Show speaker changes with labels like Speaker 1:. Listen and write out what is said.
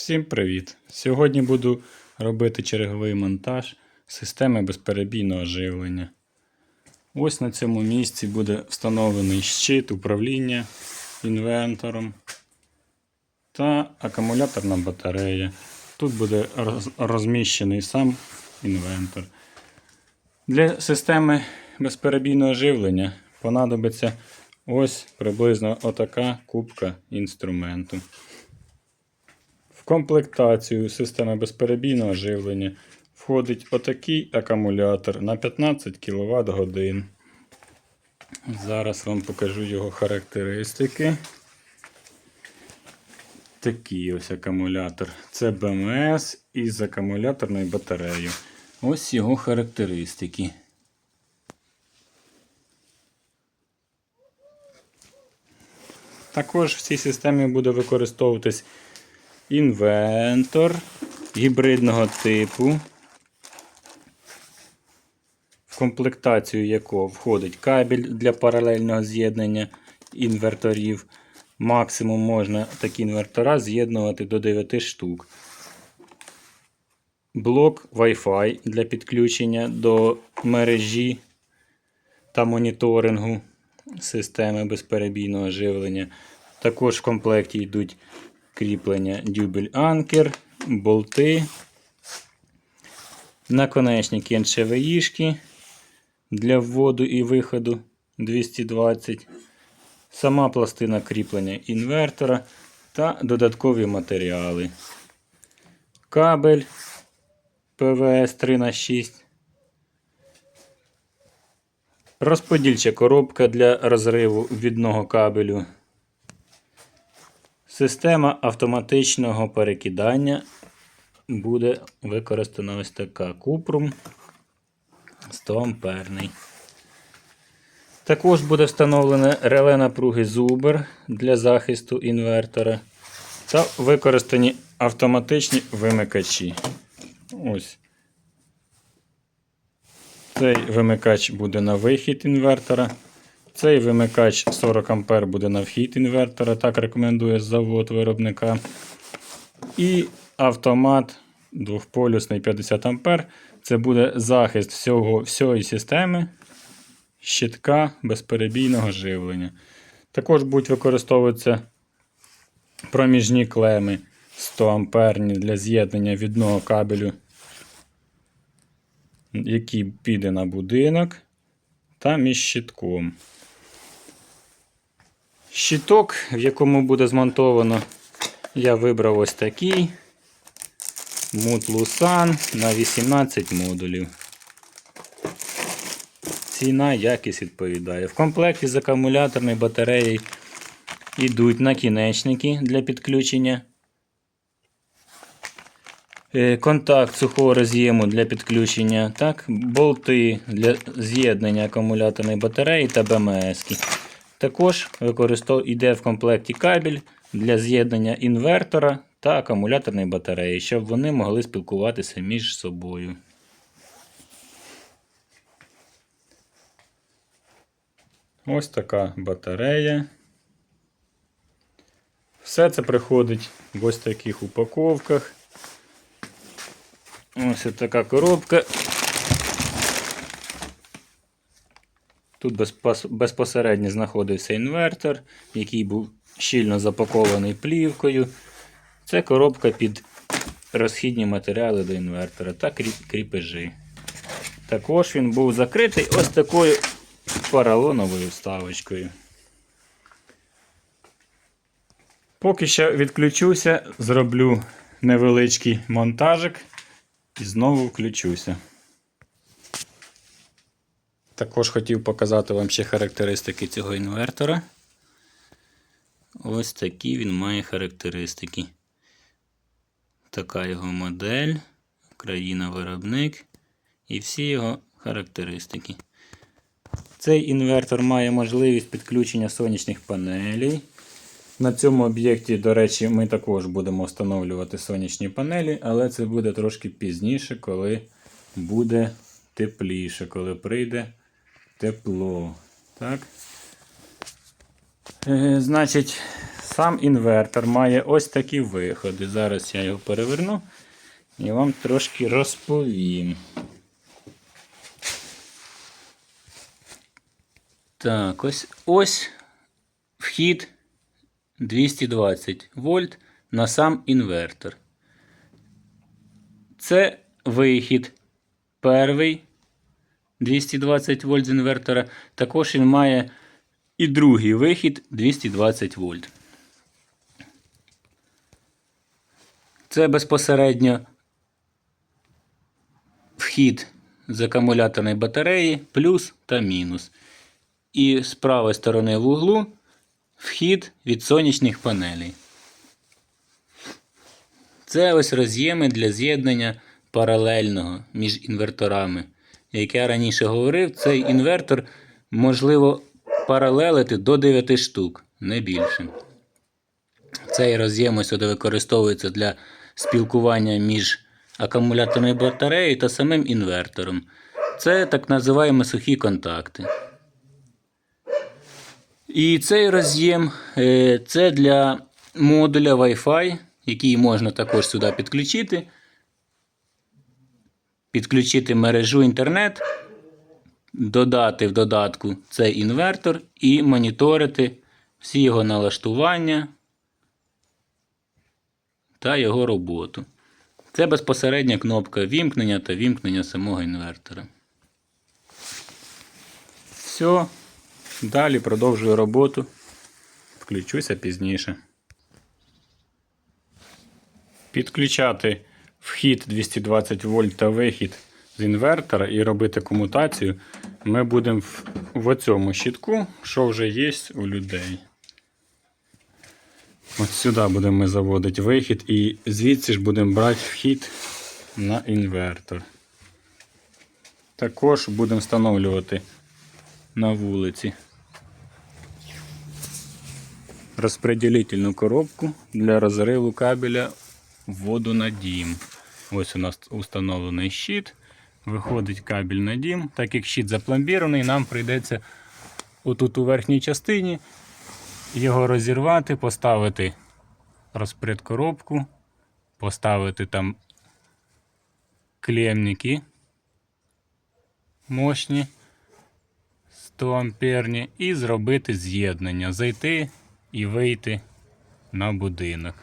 Speaker 1: Всім привіт! Сьогодні буду робити черговий монтаж системи безперебійного живлення. Ось на цьому місці буде встановлений щит управління інвентором та акумуляторна батарея. Тут буде роз- розміщений сам інвентор. Для системи безперебійного живлення понадобиться ось приблизно отака кубка інструменту. В комплектацію системи безперебійного живлення входить отакий акумулятор на 15 кВт годин. Зараз вам покажу його характеристики. Такий ось акумулятор. Це БМС із акумуляторною батареєю. Ось його характеристики. Також в цій системі буде використовуватись інвентор гібридного типу, в комплектацію якого входить кабель для паралельного з'єднання інверторів. Максимум можна такі інвертора з'єднувати до 9 штук. Блок Wi-Fi для підключення до мережі та моніторингу системи безперебійного живлення. Також в комплекті йдуть кріплення дюбель анкер, болти, наконечники НШВІшки для вводу і виходу 220, сама пластина кріплення інвертора та додаткові матеріали. Кабель ПВС 3х6. Розподільча коробка для розриву відного кабелю. Система автоматичного перекидання буде використана ось така купрум 100 амперний. Також буде встановлене реле напруги Зубер для захисту інвертора та використані автоматичні вимикачі. Ось. Цей вимикач буде на вихід інвертора. Цей вимикач 40 А буде на вхід інвертора, так рекомендує завод виробника. І автомат двохполюсний 50 А. Це буде захист всього, всієї системи щитка безперебійного живлення. Також будуть використовуватися проміжні клеми 100 амперні для з'єднання відного кабелю, який піде на будинок, та між щитком. Щиток, в якому буде змонтовано, я вибрав ось такий Мутлусан на 18 модулів. Ціна, якість відповідає. В комплекті з акумуляторною батареєю йдуть накінечники для підключення. Е, Контакт сухого роз'єму для підключення, так, болти для з'єднання акумуляторної батареї та БМС. -ки. Також йде в комплекті кабель для з'єднання інвертора та акумуляторної батареї, щоб вони могли спілкуватися між собою. Ось така батарея. Все це приходить в ось таких упаковках. Ось така коробка. Тут безпосередньо знаходився інвертор, який був щільно запакований плівкою. Це коробка під розхідні матеріали до інвертора та кріпежі. Також він був закритий ось такою поролоновою вставочкою. Поки що відключуся, зроблю невеличкий монтажик і знову включуся. Також хотів показати вам ще характеристики цього інвертора. Ось такі він має характеристики. Така його модель, країна-виробник і всі його характеристики. Цей інвертор має можливість підключення сонячних панелей. На цьому об'єкті, до речі, ми також будемо встановлювати сонячні панелі, але це буде трошки пізніше, коли буде тепліше, коли прийде тепло. Так? Е, значить, сам інвертор має ось такі виходи. Зараз я його переверну і вам трошки розповім. Так, ось ось вхід 220 вольт на сам інвертор. Це вихід перший 220 вольт з інвертора. Також він має і другий вихід 220 вольт. Це безпосередньо вхід з акумуляторної батареї плюс та мінус. І з правої сторони в углу вхід від сонячних панелей. Це ось роз'єми для з'єднання паралельного між інверторами. Як я раніше говорив, цей інвертор можливо паралелити до 9 штук, не більше. Цей роз'єм сюди використовується для спілкування між акумуляторною батареєю та самим інвертором. Це так називаємо сухі контакти. І цей роз'єм е, це для модуля Wi-Fi, який можна також сюди підключити. Підключити мережу інтернет, додати в додатку цей інвертор і моніторити всі його налаштування та його роботу. Це безпосередня кнопка вімкнення та вімкнення самого інвертора. Все. Далі продовжую роботу. Включуся пізніше. Підключати вхід 220 вольт та вихід з інвертора і робити комутацію ми будемо в, в цьому щитку, що вже є у людей. От сюди будемо ми заводити вихід і звідси ж будемо брати вхід на інвертор. Також будемо встановлювати на вулиці розпределительну коробку для розриву кабеля воду на дім. Ось у нас установлений щит. Виходить кабель на дім. Так як щит запломбірований, нам прийдеться отут у верхній частині його розірвати, поставити розпредкоробку, поставити там клемники мощні 100 амперні і зробити з'єднання, зайти і вийти на будинок.